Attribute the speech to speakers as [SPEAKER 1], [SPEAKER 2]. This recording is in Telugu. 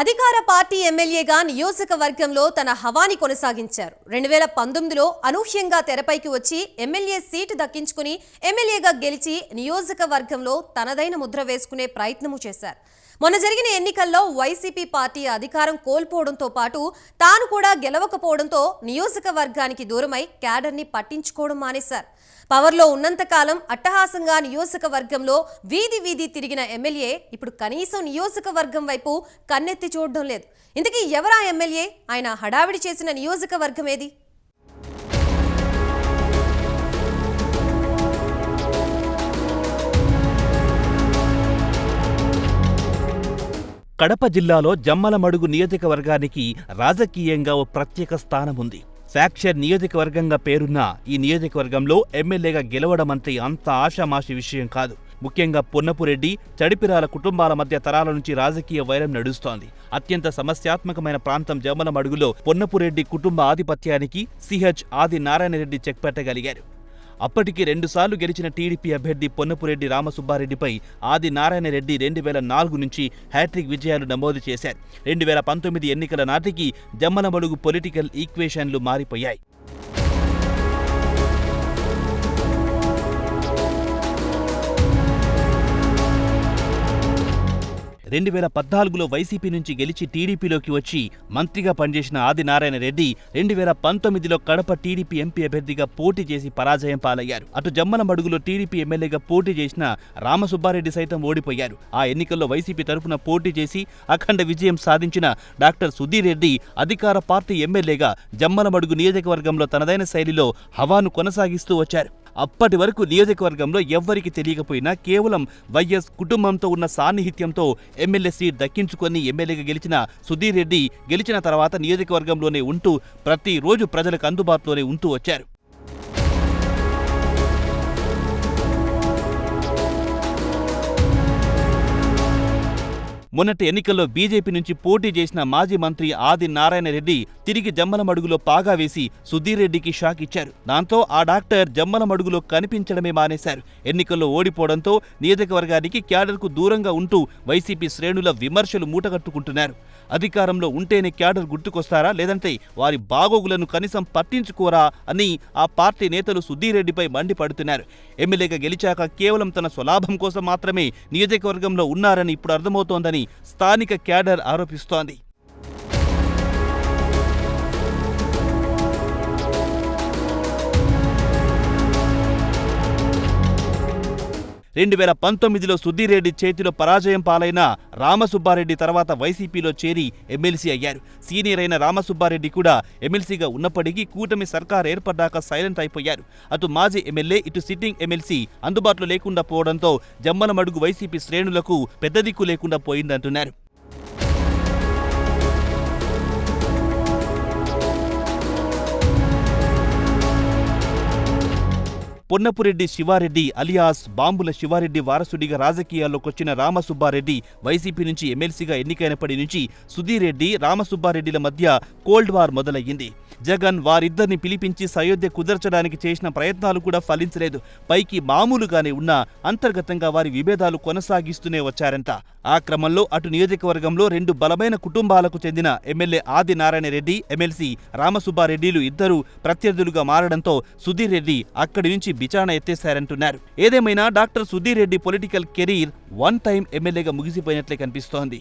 [SPEAKER 1] అధికార పార్టీ ఎమ్మెల్యేగా నియోజకవర్గంలో తన హవాని కొనసాగించారు. రెండు వేల పంతొమ్మిదిలో అనూహ్యంగా తెరపైకి వచ్చి ఎమ్మెల్యే సీటు దక్కించుకుని ఎమ్మెల్యేగా గెలిచి నియోజకవర్గంలో తనదైన ముద్ర వేసుకునే ప్రయత్నము చేశారు. మొన్న జరిగిన ఎన్నికల్లో వైసీపీ పార్టీ అధికారం కోల్పోవడంతో పాటు తాను కూడా గెలవకపోవడంతో నియోజకవర్గానికి దూరమై క్యాడర్ని పట్టించుకోవడం మానేశారు. పవర్లో ఉన్నంతకాలం అట్టహాసంగా నియోజకవర్గంలో వీధి వీధి తిరిగిన ఎమ్మెల్యే ఇప్పుడు కనీసం నియోజకవర్గం వైపు కన్నెత్తి చూడడం లేదు. ఇంతకీ ఎవరా ఎమ్మెల్యే? ఆయన హడావిడి చేసిన నియోజకవర్గం ఏది?
[SPEAKER 2] కడప జిల్లాలో జమ్మలమడుగు నియోజకవర్గానికి రాజకీయంగా ఓ ప్రత్యేక స్థానం ఉంది ఫ్యాక్చర్ నియోజకవర్గంగా పేరున్న ఈ నియోజకవర్గంలో ఎమ్మెల్యేగా గెలవడమంటే అంత ఆషామాషి విషయం కాదు. ముఖ్యంగా పొన్నపురెడ్డి చడిపిరాల కుటుంబాల మధ్య తరాల నుంచి రాజకీయ వైరం నడుస్తోంది. అత్యంత సమస్యాత్మకమైన ప్రాంతం జమ్మలమడుగులో పొన్నపురెడ్డి కుటుంబ ఆధిపత్యానికి సిహెచ్ ఆది నారాయణరెడ్డి చెక్ పెట్టగలిగారు. అప్పటికి రెండుసార్లు గెలిచిన టీడీపీ అభ్యర్థి పొన్నపురెడ్డి రామసుబ్బారెడ్డిపై ఆది నారాయణరెడ్డి రెండు వేల నాలుగు నుంచి హ్యాట్రిక్ విజయాలు నమోదు చేశారు. రెండు వేల పంతొమ్మిది ఎన్నికల నాటికి జమ్మలమడుగు పొలిటికల్ ఈక్వేషన్లు మారిపోయాయి. రెండు వేల పద్నాలుగులో వైసీపీ నుంచి గెలిచి టీడీపీలోకి వచ్చి మంత్రిగా పనిచేసిన ఆదినారాయణ రెడ్డి రెండు వేల పంతొమ్మిదిలో కడప టీడీపీ ఎంపీ అభ్యర్థిగా పోటీ చేసి పరాజయం పాలయ్యారు. అటు జమ్మలమడుగులో టీడీపీ ఎమ్మెల్యేగా పోటీ చేసిన రామసుబ్బారెడ్డి సైతం ఓడిపోయారు. ఆ ఎన్నికల్లో వైసీపీ తరఫున పోటీ చేసి అఖండ విజయం సాధించిన డాక్టర్ సుధీర్ రెడ్డి అధికార పార్టీ ఎమ్మెల్యేగా జమ్మలమడుగు నియోజకవర్గంలో తనదైన శైలిలో హవాను కొనసాగిస్తూ వచ్చారు. అప్పటి వరకు నియోజకవర్గంలో ఎవ్వరికి తెలియకపోయినా కేవలం వైఎస్ కుటుంబంతో ఉన్న సాన్నిహిత్యంతో ఎమ్మెల్యే సీట్ దక్కించుకొని ఎమ్మెల్యేగా గెలిచిన సుధీర్ రెడ్డి గెలిచిన తర్వాత నియోజకవర్గంలోనే ఉంటూ ప్రతిరోజు ప్రజలకు అందుబాటులోనే ఉంటూ వచ్చారు. మొన్నటి ఎన్నికల్లో బీజేపీ నుంచి పోటీ చేసిన మాజీ మంత్రి ఆది నారాయణ రెడ్డి తిరిగి జమ్మలమడుగులో పాగా వేసి సుధీర్ రెడ్డికి షాక్ ఇచ్చారు. దాంతో ఆ డాక్టర్ జమ్మలమడుగులో కనిపించడమే మానేశారు. ఎన్నికల్లో ఓడిపోవడంతో నియోజకవర్గానికి క్యాడర్కు దూరంగా ఉంటూ వైసీపీ శ్రేణుల విమర్శలు మూటగట్టుకుంటున్నారు. అధికారంలో ఉంటేనే క్యాడర్ గుర్తుకొస్తారా? లేదంటే వారి బాగోగులను కనీసం పట్టించుకోరా అని ఆ పార్టీ నేతలు సుధీర్ రెడ్డిపై మండిపడుతున్నారు. ఎమ్మెల్యేగా గెలిచాక కేవలం తన స్వలాభం కోసం మాత్రమే నియోజకవర్గంలో ఉన్నారని ఇప్పుడు అర్థమవుతోందని స్థానిక క్యాడర్ ఆరోపిస్తోంది. రెండు వేల పంతొమ్మిదిలో సుధీర్ రెడ్డి చేతిలో పరాజయం పాలైన రామసుబ్బారెడ్డి తర్వాత వైసీపీలో చేరి ఎమ్మెల్సీ అయ్యారు. సీనియర్ అయిన రామసుబ్బారెడ్డి కూడా ఎమ్మెల్సీగా ఉన్నప్పటికీ కూటమి సర్కార్ ఏర్పడ్డాక సైలెంట్ అయిపోయారు. అటు మాజీ ఎమ్మెల్యే ఇటు సిట్టింగ్ ఎమ్మెల్సీ అందుబాటులో లేకుండా పోవడంతో జమ్మలమడుగు వైసీపీ శ్రేణులకు పెద్ద దిక్కు లేకుండా పోయిందంటున్నారు. పొన్నపురెడ్డి శివారెడ్డి అలియాస్ బాంబుల శివారెడ్డి వారసుడిగా రాజకీయాల్లోకొచ్చిన రామసుబ్బారెడ్డి వైసీపీ నుంచి ఎమ్మెల్సీగా ఎన్నికైనప్పటి నుంచి సుధీర్ రెడ్డి రామసుబ్బారెడ్డిల మధ్య కోల్డ్ వార్ మొదలయ్యింది. జగన్ వారిద్దరిని పిలిపించి సయోధ్య కుదర్చడానికి చేసిన ప్రయత్నాలు కూడా ఫలించలేదు. పైకి మామూలుగానే ఉన్నా అంతర్గతంగా వారి విభేదాలు కొనసాగిస్తూనే వచ్చారంట. ఆ క్రమంలో అటు నియోజకవర్గంలో రెండు బలమైన కుటుంబాలకు చెందిన ఎమ్మెల్యే ఆది నారాయణ రెడ్డి ఎమ్మెల్సీ రామసుబ్బారెడ్డిలు ఇద్దరు ప్రత్యర్థులుగా మారడంతో సుధీర్ రెడ్డి అక్కడి నుంచి బిచారణ ఎత్తేశారంటున్నారు. ఏదేమైనా doctor Sudheer Reddy political career one time ఎమ్మెల్యేగా ముగిసిపోయినట్లే కనిపిస్తోంది.